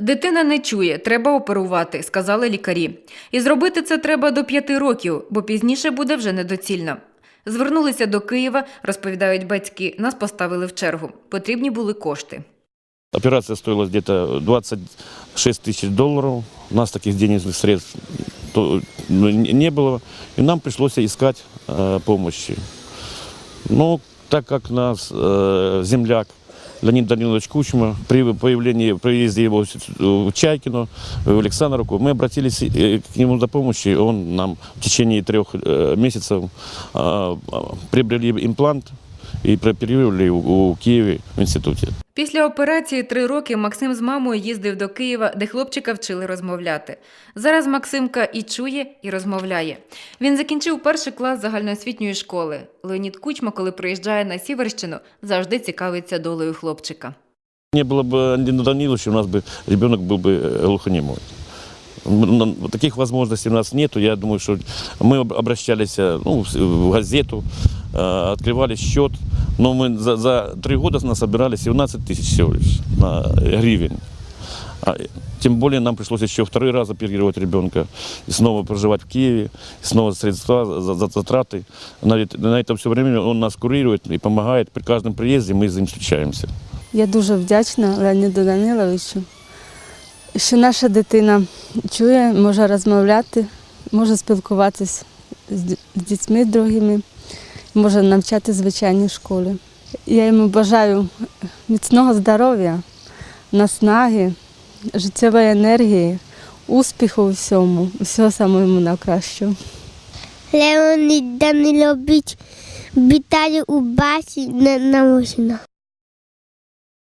Дитина не чує, треба оперувати, сказали лікарі. І зробити це треба до п'яти років, бо пізніше буде вже недоцільно. Звернулися до Києва, розповідають батьки. Нас поставили в чергу. Потрібні були кошти. Операция стоила где-то 26 тысяч долларов. У нас таких денежных средств то, ну, не не было. И нам пришлось искать э, помощи. Но так как нас э, земляк Леонид Данилович Кучма при появлении, приезде его в Чайкино, в Александровку, мы обратились э, к нему за помощью. Он нам в течение трех э, месяцев э, приобрели имплант и прооперировали у, у Киеве в институте. Після операції три роки Максим з мамою їздив до Києва, де хлопчика вчили розмовляти. Зараз Максимка і чує, і розмовляє. Він закінчив перший клас загальноосвітньої школи. Леонід Кучма, коли приїжджає на Сіверщину, завжди цікавиться долею хлопчика. Не было бы Андрея Даниловича, у нас бы ребенок был бы э, глухонемой. М, н- Таких возможностей у нас нету. Я думаю, что мы об- обращались э, ну, в с- в газету, э, открывали счет. Но мы за, за три года насобирали 17 тысяч всего лишь на гривен. А, э, Тем более нам пришлось еще второй раз оперировать ребенка, и снова проживать в Киеве, и снова средства, за, за затраты. На, эт- на это все время он нас курирует и помогает. При каждом приезде мы с ним встречаемся. Я дуже вдячна Леоніду Даниловичу, що наша дитина чує, може розмовляти, може спілкуватися з ді- з дітьми другими, може навчати звичайній школі. Я йому бажаю міцного здоров'я, наснаги, життєвої енергії, успіху у всьому, всього самого йому найкращого. Леонід Данилович вітаю у басі на, на